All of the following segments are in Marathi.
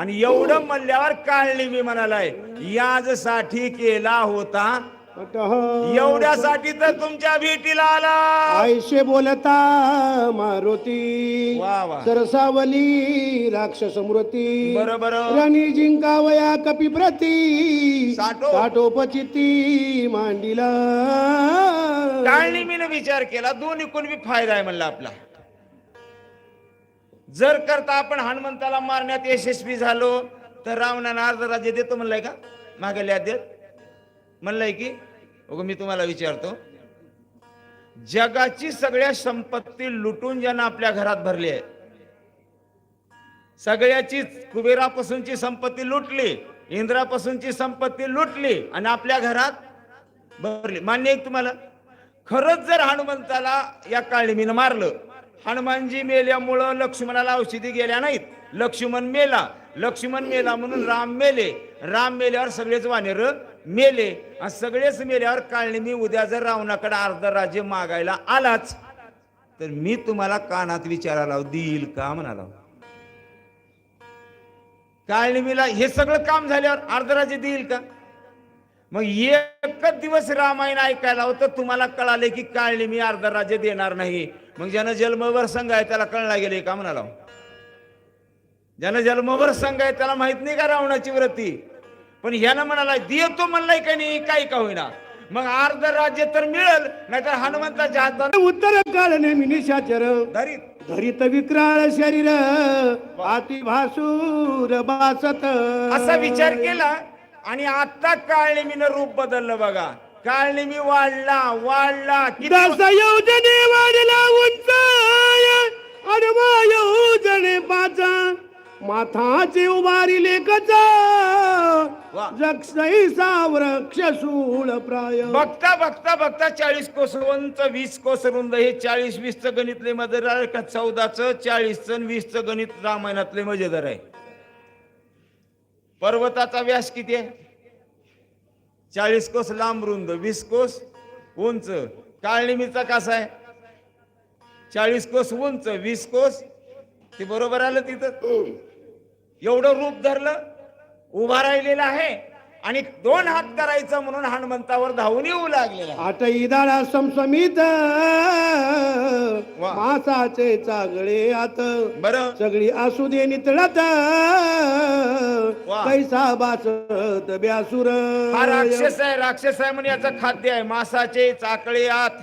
आणि एवढं म्हणल्यावर काळणी मी म्हणालाय याजसाठी केला होता. एवढ्यासाठी तर तुमच्या भेटीला आला. आयशे बोलता मारुती सरसावली राक्षस मूर्ती बरोबर. राणी जिंकावया कपिप्रती साठो. साठोपचिती मांडीला. काळणी मीनं विचार केला दोन्ही कोण बी फायदा आहे म्हणला आपला. जर करता आपण हनुमंताला मारण्यात यशस्वी झालो तर रावणानं अर्ध राज्य देतो म्हणलाय का? मागे देत. म्हणलंय की अगं मी तुम्हाला विचारतो जगाची सगळ्या संपत्ती लुटून ज्यानं आपल्या घरात भरली आहे सगळ्याची कुबेरापासूनची संपत्ती लुटली इंद्रापासूनची संपत्ती लुटली आणि आपल्या घरात भरली. मान्य आहे तुम्हाला? खरंच जर हनुमंताला या काळमीनं मारलं हनुमानजी मेल्यामुळं लक्ष्मणाला औषधी गेल्या नाहीत. लक्ष्मण मेला. लक्ष्मण मेला म्हणून राम मेले. राम मेल्यावर सगळेच वानेर मेले. आणि सगळेच मेल्यावर काळिमी उद्या जर रावणाकडे अर्ध राज्य मागायला आलाच तर मी तुम्हाला कानात विचारायला देईल का म्हणाला. काळणीमीला हे सगळं काम झाल्यावर अर्ध राज्य देईल का? मग एकच दिवस रामायण ऐकायला होतं तुम्हाला कळाले की काळली मी अर्ध राज्य देणार नाही. मग ज्यानं जन्मभर संघ आहे त्याला कळला गेले का म्हणाला? ज्यानं जन्मभर संघ आहे त्याला माहीत नाही का रावणाची व्रती? पण ह्यानं म्हणाला देतो म्हणलाय का नाही काही का होईना. मग अर्ध राज्य तर मिळेल नाहीतर हनुमंताच्या हातात उत्तर काळ नेमी निशाचर. धरीत. धरित विक्राळ शरीर आती भासूर बासत. असा विचार केला आणि आता काळनिमीनं रूप बदललं बघा. काळनिमी वाढला वाढला. किती योजने वाढला उंच अडवा योजने पाचा माथाचे उभारिले कचा प्राय. बघता बघता बघता चाळीस कोस उंच वीस कोस रुंद हे चाळीस वीस च गणितले मजेदार आहे का? चौदाच चाळीस च वीस च गणित रामायणातले मजेदार आहे. पर्वताचा व्यास किती आहे? चाळीस कोस लांब रुंद वीस कोस उंच. काळनिमीचा कसा आहे? चाळीस कोस उंच वीस कोस. ते बरोबर आलं तिथं? एवढं रूप धरलं उभा राहिलेला आहे. आणि दोन हात करायचं म्हणून हनुमंतावर धावून येऊ लागलेला आहे. आटई दाळा समसमित. मासाचे चागळे आत बरं सगळी असू दे नितळत वा. कैसा बासत ब्यासुर हा राक्षस आहे राक्षस आहे म्हणजे याचं खाद्य आहे मासाचे चाकळे आत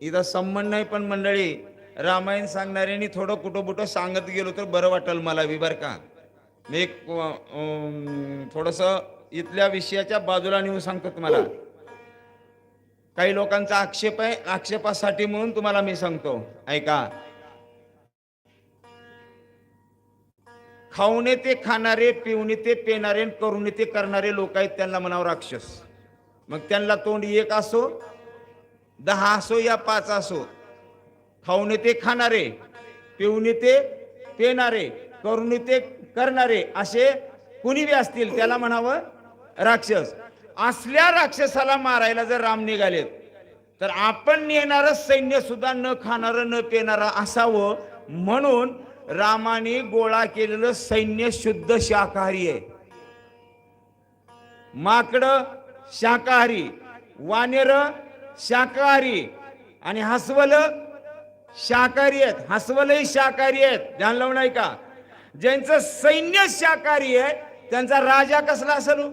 इथं संबंध नाही पण मंडळी रामायण सांगणाऱ्यांनी थोडं कुठं बुटं सांगत गेलो तर बरं वाटेल मला बी बरं का मी एक थोडस इथल्या विषयाच्या बाजूला नेऊन सांगतो तुम्हाला. काही लोकांचा आक्षेप आहे आक्षेपासाठी म्हणून तुम्हाला मी सांगतो. ऐका. खाऊने ते खाणारे पिवणे ते पेणारे आणि करुणे ते करणारे लोक आहेत त्यांना म्हणावं राक्षस. मग त्यांना तोंड एक असो दहा असो या पाच असो. खाऊने ते खाणारे पिवणे ते पेणारे करून ते करणारे असे कुणी बी असतील त्याला म्हणावं राक्षस. असल्या राक्षसाला मारायला जर राम निघालेत तर आपण नेणार सैन्य सुद्धा न खाणार न पेणार असावं म्हणून रामाने गोळा केलेलं सैन्य शुद्ध शाकाहारी आहे. माकड शाकाहारी वानेर शाकाहारी आणि हसवल शाकाहारी आहेत. हसवलही शाकाहारी आहेत. ध्यान नाही का ज्यांचं सैन्य शाकाहारी आहे त्यांचा राजा कसला असेल हो?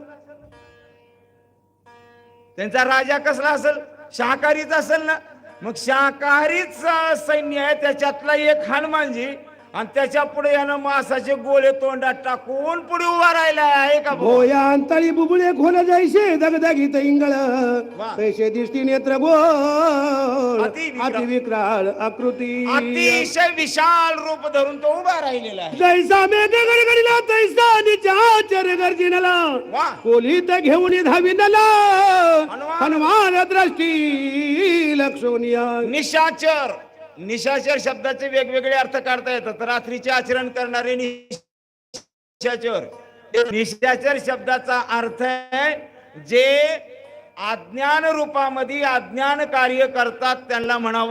त्यांचा राजा कसला असेल? शाकाहारीच असेल ना? मग शाकाहारीच सैन्य आहे त्याच्यातला एक हनुमानजी आणि त्याच्या पुढे यानं मासाचे गोळे तोंडात टाकून पुढे उभा राहिला आहे का भाऊ? भोया अंतळी बुबुळे खोल जायचे दगदगीत इंगळ. वा. पैसे दिसती नेत्र गोळ. अति विक्रा- अति विक्राळ आकृती. अतिशय विशाल रूप धरून तो उभा राहिलेला आहे. जैसा मेघ गडगडीला तैसा निचाचर गर्जिनला. वा. कोलीत घेऊन धाविनला हनुमान. हनुमान द्रष्टी लक्षणीय. निशाचर निशाचर शब्दाचे वेगवेगळे अर्थ काढता येतात. रात्रीचे आचरण करणारे निशाचर. निशाचर शब्दाचा अर्थ आहे जे अज्ञान रूपामध्ये अज्ञान कार्य करतात त्यांना म्हणावं